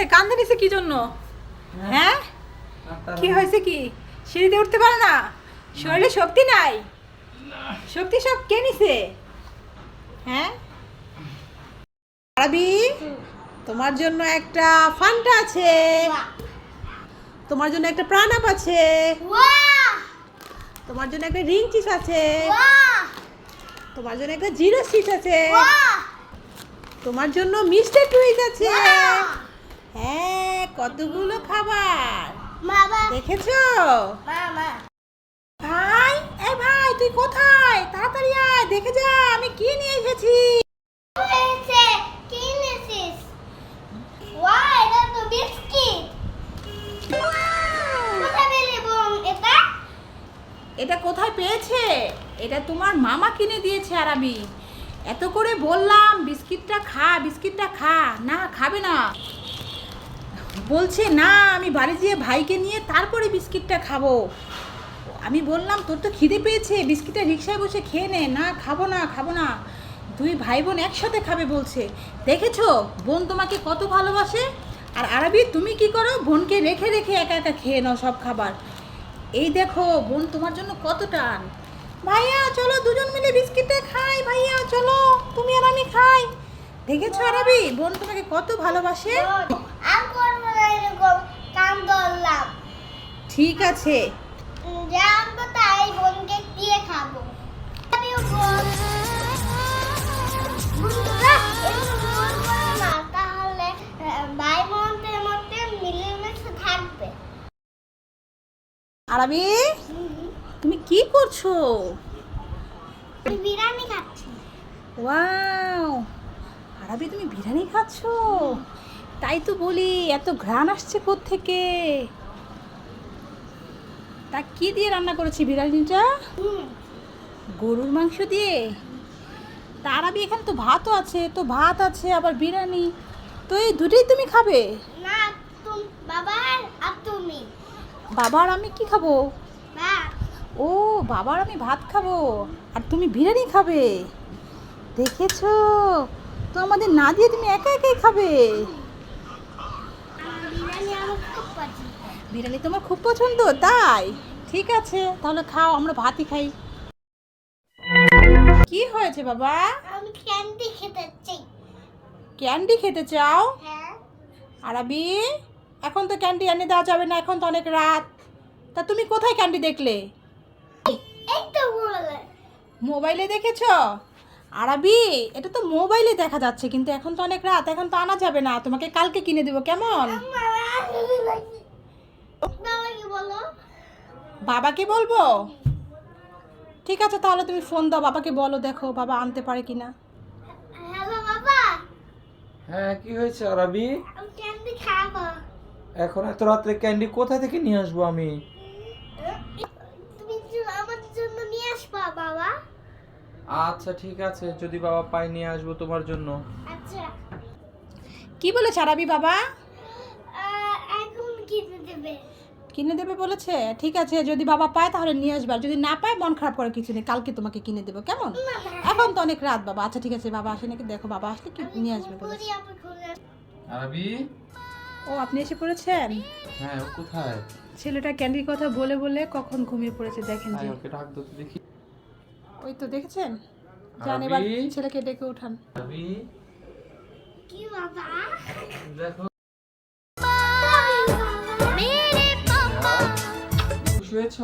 হয়েছে? কান্দে নিছে কি জন্য? হ্যাঁ? কি হয়েছে কি? সিঁড়িতে উঠতে পারে না? শরীরে শক্তি নাই? শক্তি সব কে নিছে? হ্যাঁ? আরবি তোমার জন্য একটা ফান্টা আছে। তোমার জন্য একটা প্রাণাপ আছে। তোমার জন্য একটা রিং চিস আছে। তোমার জন্য একটা জিরো সিট আছে। তোমার জন্য মিস্টার টুইজ আছে। কতগুলো খাবার? বাবা দেখেছ? ভাই এই ভাই তুই কোথায়? তাড়াতাড়ি আয় দেখে যা আমি কি নিয়ে এসেছি? এটা কোথায় পেয়েছে? এটা তোমার মামা কিনে দিয়েছে আর আমি এত করে বললাম বিস্কিটটা খা বিস্কিটটা খা। না খাবে না। বলছে, না, আমি বাড়ি গিয়ে ভাইকে নিয়ে তারপরে বিস্কিটটা খাব। আমি বললাম, তোর তো খিদে পেয়েছে, বিস্কিটটা রিক্সায় বসে খেয়ে নে। না, খাব না খাব না। দুই ভাই বোন একসাথে খাবে বলছে। দেখেছ, বোন তোমাকে কত ভালোবাসে? আর আরবি, তুমি কি করো? বোনকে রেখে রেখে একা একা খেয়ে নাও সব খাবার। এই দেখো, বোন তোমার জন্য কত টান। ভাইয়া, চলো দুজন মিলে বিস্কিটটা খাই, ভাইয়া, চলো, তুমি আর আমি খাই। দেখেছ আরবি, বোন তোমাকে কত ভালোবাসে? এরকম কাম ধরলাম ঠিক আছে। যা আনব তাই বোনকে দিয়ে খাব। তাহলে ভাই বোনদের মধ্যে মিলেমিশে থাকবে। আরবি তুমি কি করছ? বিরিয়ানি খাচ্ছি। ওয়াও। আরবি তুমি বিরিয়ানি খাচ্ছো? তাই তো বলি এত ঘ্রাণ আসছে থেকে তা কি দিয়ে রান্না করেছি বিরিয়ানিটা গরুর মাংস দিয়ে? তার আমি এখানে তো ভাতও আছে তো ভাত আছে আবার বিরিয়ানি। তো এই দুটোই তুমি খাবে? না আর তুমি? বাবা আর আমি কি খাব? ও বাবার আমি ভাত খাব। আর তুমি বিরিয়ানি খাবে? দেখেছ? তো আমাদের না দিয়ে তুমি একা একাই খাবে আমার বিরিয়ানি আমার খুব পছন্দ বিরিয়ানি তোমার খুব পছন্দ তাই? ঠিক আছে তাহলে খাও আমরা ভাতই খাই। কি হয়েছে বাবা? আমি ক্যান্ডি খেতে চাই। ক্যান্ডি খেতে চাও? হ্যাঁ। আরবি এখন তো ক্যান্ডি এনে দেওয়া যাবে না এখন তো অনেক রাত। তা তুমি কোথায় ক্যান্ডি দেখলে? মোবাইলে দেখেছ? আরবি এটা তো মোবাইলে দেখা যাচ্ছে কিন্তু এখন তো অনেক রাত এখন তো আনা যাবে না তোমাকে কালকে কিনে দেবো কেমন? বাবাকে বলব? ঠিক আছে তাহলে তুমি ফোন দাও বাবাকে বলো দেখো বাবা আনতে পারে কিনা। হ্যালো বাবা। হ্যাঁ কি হয়েছে আরবি? আমি ক্যান্ডি খাব। এখন এত রাত্রে ক্যান্ডি কোথা থেকে নিয়ে আসব আমি? তুমি আমার জন্য নিয়ে আসবা বাবা। আচ্ছা ঠিক আছে। যদি বাবা পাই নিয়ে আসব তোমার জন্য। আচ্ছা। কি বলেছে আরবি বাবা? এখন কিনে দেবে। কিনে দেবে বলেছে? ঠিক আছে যদি বাবা পায় তাহলে নিয়ে আসবে। আর যদি না পায় মন খারাপ করে কিছু নেই। কালকে তোমাকে কিনে দেবো কেমন? এখন তো অনেক রাত বাবা। আচ্ছা ঠিক আছে বাবা আসে নাকি? দেখো বাবা আসলে কি নিয়ে আসবে বলেছে। আরবি? ও আপনি এসে পড়েছেন? হ্যাঁ ও কোথায়? ছেলেটা ক্যান্ডির কথা বলে বলে কখন ঘুমিয়ে পড়েছে দেখেন যে। ওকে ডাক দাও দেখি। ওই তো দেখেছেন? যান এবার ছেলেকে ডেকে উঠান। কি বাবা? দেখো। মেরে পাপা খুশি হয়েছ?